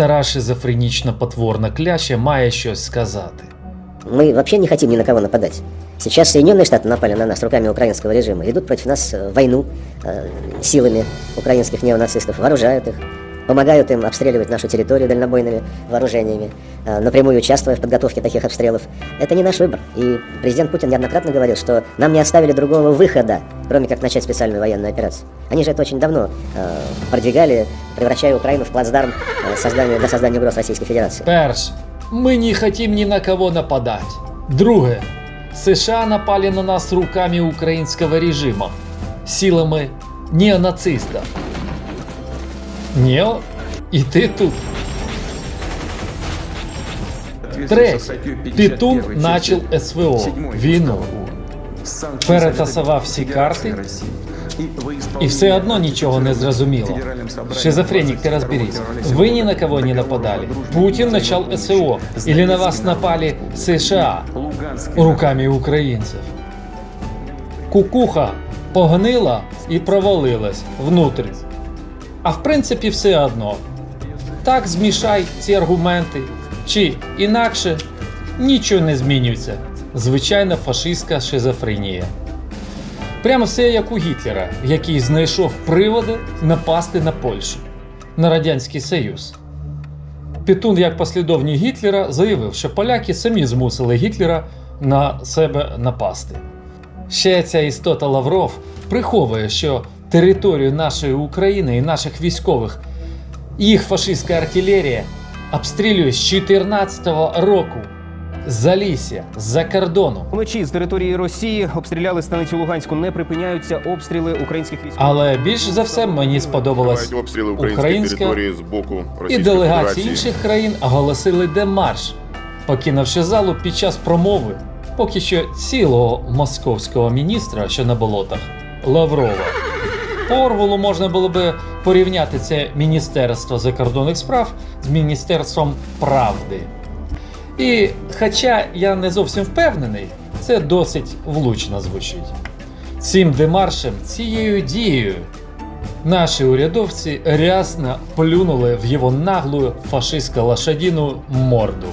стара шизофренічна потворна кляща має щось сказати. Мы вообще не хотим ни на кого нападать. Сейчас Соединенные Штаты напали на нас руками украинского режима, ведут против нас э, войну э, силами украинских неонацистов, вооружают их, помогают им обстреливать нашу территорию дальнобойными вооружениями, э, напрямую участвуя в подготовке таких обстрелов. Это не наш выбор. И президент Путин неоднократно говорил, что нам не оставили другого выхода, кроме как начать специальную военную операцию. Они же это очень давно э, продвигали, превращая Украину в плацдарм э, создания, для создания угроз Российской Федерации. Перше, ми не хотім ні на кого нападати. Друге, США напали на нас руками українського режиму, силами неонацистів. Нео? І ти тут. Третє, Пітун начал СВО, війну. Перетасував всі карти, і все одно нічого не зрозуміло. Шизофренік, ти розберись. Ви ні на кого не нападали. Путін начал СВО. Или на вас напали США руками українців. Кукуха погнила і провалилась внутрь. А в принципі, все одно. Так змішай ці аргументи, чи інакше нічого не змінюється. Звичайна фашистська шизофренія. Прямо все як у Гітлера, який знайшов приводи напасти на Польщу, на Радянський Союз. Пітун, як послідовник Гітлера, заявив, що поляки самі змусили Гітлера на себе напасти. Ще ця істота Лавров приховує, що територію нашої України і наших військових їх фашистська артилерія обстрілює з 14-го року Залісся, з-за кордону. Вночі з території Росії обстріляли станицю Луганську. Не припиняються обстріли українських військ. Але більш за все мені сподобалась Тривають обстріли української території з боку і делегації Федерації. інших країн оголосили демарш, покинувши залу під час промови поки що цілого московського міністра, що на болотах Лаврова. Орвелу можна було би порівняти це Міністерство закордонних справ з Міністерством правди. І хоча я не зовсім впевнений, це досить влучно звучить. Цим демаршем, цією дією Наші урядовці рясно плюнули в його наглу фашистсько лошадіну морду.